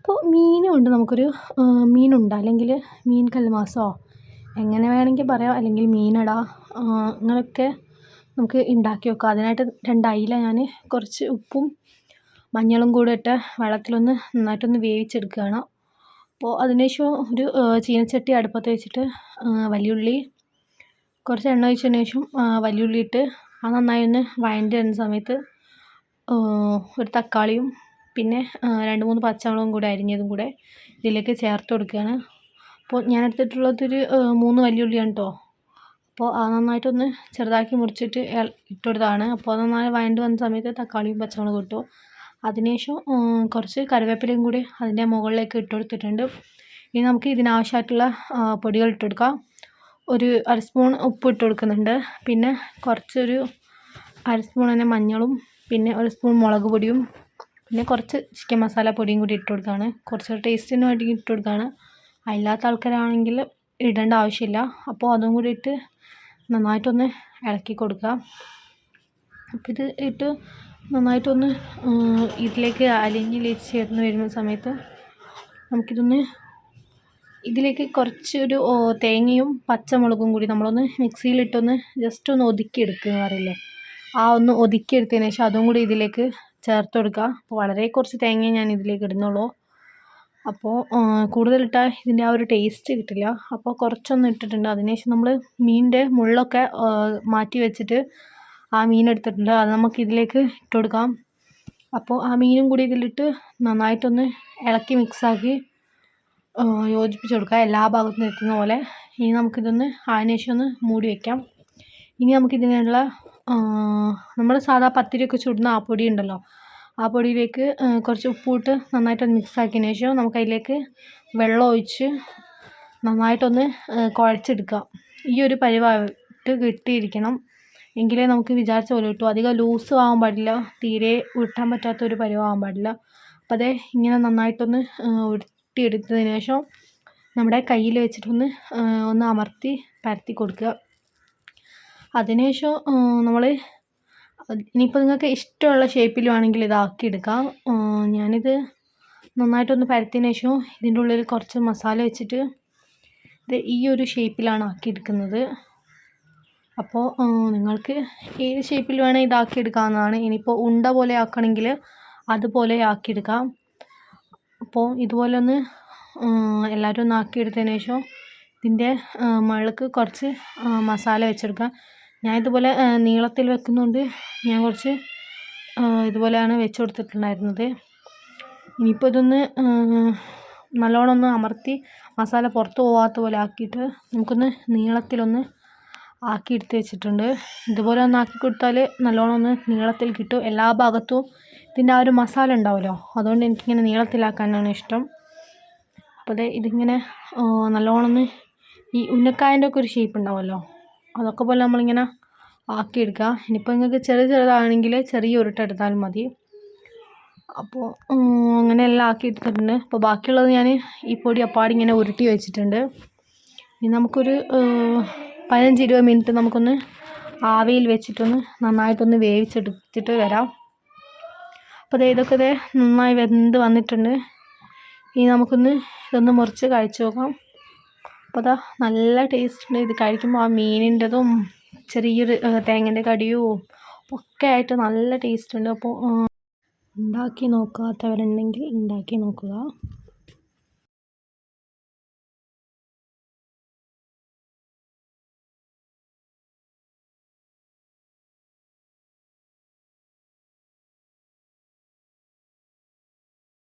അപ്പോൾ മീനും ഉണ്ട്. നമുക്കൊരു മീനുണ്ട്. അല്ലെങ്കിൽ മീൻ കൽമാസോ എങ്ങനെ വേണമെങ്കിൽ പറയാം. അല്ലെങ്കിൽ മീനട അങ്ങനെയൊക്കെ നമുക്ക് ഉണ്ടാക്കി വെക്കാം. അതിനായിട്ട് രണ്ട് അയില ഞാൻ കുറച്ച് ഉപ്പും മഞ്ഞളും കൂടെ ഇട്ട് വെള്ളത്തിലൊന്ന് നന്നായിട്ടൊന്ന് വേവിച്ചെടുക്കുകയാണ്. അപ്പോൾ അതിനുശേഷം ഒരു ചീനച്ചട്ടി അടുപ്പത്ത് വെച്ചിട്ട് വലിയുള്ളി കുറച്ച് എണ്ണ ഒഴിച്ചതിന് ശേഷം വലിയുള്ളി ഇട്ട് അത് നന്നായി ഒന്ന് വഴണ്ടി വരുന്ന സമയത്ത് ഒരു തക്കാളിയും പിന്നെ രണ്ട് മൂന്ന് പച്ചമുളകും കൂടെ അരിഞ്ഞതും കൂടെ ഇതിലേക്ക് ചേർത്ത് കൊടുക്കുകയാണ്. അപ്പോൾ ഞാൻ എടുത്തിട്ടുള്ളതൊരു മൂന്ന് വലിയുള്ളിയാണ് കേട്ടോ അപ്പോൾ അത് നന്നായിട്ടൊന്ന് ചെറുതാക്കി മുറിച്ചിട്ട് ഇട്ട് കൊടുത്താണ് അപ്പോൾ അത് നന്നായി വഴണ്ട് വന്ന സമയത്ത് തക്കാളിയും പച്ചമുളകും ഇട്ടു. അതിനുശേഷം കുറച്ച് കറിവേപ്പിലയും കൂടി അതിന്റെ മുകളിലേക്ക് ഇട്ട് കൊടുത്തിട്ടുണ്ട്. ഇനി നമുക്ക് ഇതിനാവശ്യമായിട്ടുള്ള പൊടികൾ ഇട്ട് കൊടുക്കാം. ഒരു അര സ്പൂൺ ഉപ്പ് ഇട്ട് കൊടുക്കുന്നുണ്ട്. പിന്നെ കുറച്ചൊരു അര സ്പൂൺ തന്നെ മഞ്ഞളും പിന്നെ ഒരു സ്പൂൺ മുളക് പൊടിയും പിന്നെ കുറച്ച് ചിക്കൻ മസാല പൊടിയും കൂടി ഇട്ട് കൊടുക്കുകയാണ് കുറച്ച് ടേസ്റ്റിന് വേണ്ടി ഇട്ട് കൊടുക്കുകയാണ് അല്ലാത്ത ആൾക്കാരാണെങ്കിൽ ഇടേണ്ട ആവശ്യമില്ല. അപ്പോൾ അതും കൂടി ഇട്ട് നന്നായിട്ടൊന്ന് ഇളക്കി കൊടുക്കുക അപ്പോൾ ഇത് ഇട്ട് നന്നായിട്ടൊന്ന് ഇതിലേക്ക് അലിഞ്ഞ് ലയിച്ച് ചേർന്ന് വരുന്ന സമയത്ത് നമുക്കിതൊന്ന് ഇതിലേക്ക് കുറച്ചൊരു തേങ്ങയും പച്ചമുളകും കൂടി നമ്മളൊന്ന് മിക്സിയിലിട്ടൊന്ന് ജസ്റ്റ് ഒന്ന് ഒതുക്കിയെടുക്കുക പറയില്ലേ? ആ ഒന്ന് ഒതുക്കിയെടുത്തതിന് ശേഷം അതും കൂടി ഇതിലേക്ക് ചേർത്ത് കൊടുക്കുക. അപ്പോൾ വളരെ കുറച്ച് തേങ്ങയെ ഞാൻ ഇതിലേക്ക് ഇടുന്നുള്ളൂ. അപ്പോൾ കൂടുതലിട്ടാൽ ഇതിന്റെ ആ ഒരു ടേസ്റ്റ് കിട്ടില്ല. അപ്പോൾ കുറച്ചൊന്നും ഇട്ടിട്ടുണ്ട്. അതിനുശേഷം നമ്മൾ മീനിന്റെ മുള്ളൊക്കെ മാറ്റി വെച്ചിട്ട് ആ മീൻ എടുത്തിട്ടുണ്ട്. അത് നമുക്ക് ഇതിലേക്ക് ഇട്ട് കൊടുക്കാം. അപ്പോൾ ആ മീനും കൂടി ഇതിലിട്ട് നന്നായിട്ടൊന്ന് ഇളക്കി മിക്സാക്കി യോജിപ്പിച്ച് കൊടുക്കുക. എല്ലാ ഭാഗത്തും എത്തുന്ന പോലെ. ഇനി നമുക്കിതൊന്ന് അതിനുശേഷം ഒന്ന് മൂടി വയ്ക്കാം ഇനി നമുക്കിതിനുള്ള നമ്മൾ സാധാ പത്തിരിയൊക്കെ ചുടുന്ന ആ പൊടി ഉണ്ടല്ലോ. ആ പൊടിയിലേക്ക് കുറച്ച് ഉപ്പിട്ട് നന്നായിട്ടൊന്ന് മിക്സ് ആക്കിയതിന് ശേഷം നമുക്കതിലേക്ക് വെള്ളം ഒഴിച്ച് നന്നായിട്ടൊന്ന് കുഴച്ചെടുക്കുക. ഈ ഒരു പരിവായിട്ട് കിട്ടിയിരിക്കണം. എങ്കിലേ നമുക്ക് വിചാരിച്ച പോലെ കിട്ടും. അധികം ലൂസ് ആവാൻ പാടില്ല. തീരെ ഉരുട്ടാൻ പറ്റാത്ത ഒരു പാടില്ല. അപ്പോൾ അതേ ഇങ്ങനെ നന്നായിട്ടൊന്ന് ഉരുട്ടിയെടുത്തതിന് ശേഷം നമ്മുടെ കയ്യിൽ വെച്ചിട്ടൊന്ന് ഒന്ന് അമർത്തി പരത്തി കൊടുക്കുക. അതിന് ശേഷം നമ്മൾ ഇനിയിപ്പോൾ നിങ്ങൾക്ക് ഇഷ്ടമുള്ള ഷേപ്പിൽ വേണമെങ്കിൽ ഇതാക്കി എടുക്കാം ഞാനിത് നന്നായിട്ടൊന്ന് പരത്തിയതിന് ശേഷം ഇതിന്റെ ഉള്ളിൽ കുറച്ച് മസാല വെച്ചിട്ട് ഇത് ഈ ഒരു ഷേപ്പിലാണ് ആക്കിയെടുക്കുന്നത്. അപ്പോൾ നിങ്ങൾക്ക് ഏത് ഷേപ്പിൽ വേണേൽ ഇതാക്കി എടുക്കാവുന്നതാണ് ഇനിയിപ്പോൾ ഉണ്ട പോലെ ആക്കണമെങ്കിൽ അതുപോലെ ആക്കിയെടുക്കാം. അപ്പോൾ ഇതുപോലെ ഒന്ന് എല്ലാവരും ഒന്ന് ആക്കിയെടുത്തതിന് ശേഷം ഇതിന്റെ മുകളിലേക്ക് കുറച്ച് മസാല വെച്ചെടുക്കാം. ഞാൻ ഇതുപോലെ നീളത്തിൽ വെക്കുന്നതുകൊണ്ട് ഞാൻ കുറച്ച് ഇതുപോലെയാണ് വെച്ച് കൊടുത്തിട്ടുണ്ടായിരുന്നത് ഇനിയിപ്പോൾ ഇതൊന്ന് നല്ലോണം ഒന്ന് അമർത്തി മസാല പുറത്ത് പോവാത്ത പോലെ ആക്കിയിട്ട് നമുക്കൊന്ന് നീളത്തിലൊന്ന് ആക്കി എടുത്ത് വെച്ചിട്ടുണ്ട്. ഇതുപോലെ ഒന്ന് ആക്കി കൊടുത്താൽ നല്ലോണം ഒന്ന് നീളത്തിൽ കിട്ടും. എല്ലാ ഭാഗത്തും ഇതിന്റെ ആ ഒരു മസാല ഉണ്ടാവുമല്ലോ അതുകൊണ്ട് എനിക്കിങ്ങനെ നീളത്തിലാക്കാനാണ് ഇഷ്ടം. അപ്പോൾ ഇതിങ്ങനെ നല്ലോണം ഒന്ന് ഈ ഉന്നക്കായന്റെ ഒക്കെ ഒരു ഷേപ്പ് ഉണ്ടാവുമല്ലോ അതൊക്കെ പോലെ നമ്മളിങ്ങനെ ആക്കിയെടുക്കുക. ഇനിയിപ്പോൾ നിങ്ങൾക്ക് ചെറിയ ചെറുതാണെങ്കിൽ ചെറിയ ഉരുട്ടെടുത്താലും മതി. അപ്പോൾ അങ്ങനെ എല്ലാം ആക്കി എടുത്തിട്ടുണ്ട് അപ്പോൾ ബാക്കിയുള്ളത് ഞാൻ ഈ പൊടി അപ്പാടി ഇങ്ങനെ ഉരുട്ടി വെച്ചിട്ടുണ്ട്. ഇനി നമുക്കൊരു പതിനഞ്ച് ഇരുപത് മിനിറ്റ് നമുക്കൊന്ന് ആവിയിൽ വെച്ചിട്ടൊന്ന് നന്നായിട്ടൊന്ന് വേവിച്ചെടുത്തിട്ട് വരാം. അപ്പോൾ ഇതൊക്കെ ഇതേ നന്നായി വെന്ത് വന്നിട്ടുണ്ട്. ഇനി നമുക്കൊന്ന് ഇതൊന്ന് മുറിച്ച് കഴിച്ചു നോക്കാം. അപ്പോൾ അതാ നല്ല ടേസ്റ്റ് ഉണ്ട് ഇത് കഴിക്കുമ്പോൾ ആ മീനിന്റെതും ചെറിയൊരു തേങ്ങേന്റെ കടിയും ഒക്കെ ആയിട്ട് നല്ല ടേസ്റ്റ് ഉണ്ട് അപ്പോൾ ഉണ്ടാക്കി നോക്കാത്തവരുണ്ടെങ്കിൽ ഉണ്ടാക്കി നോക്കുക.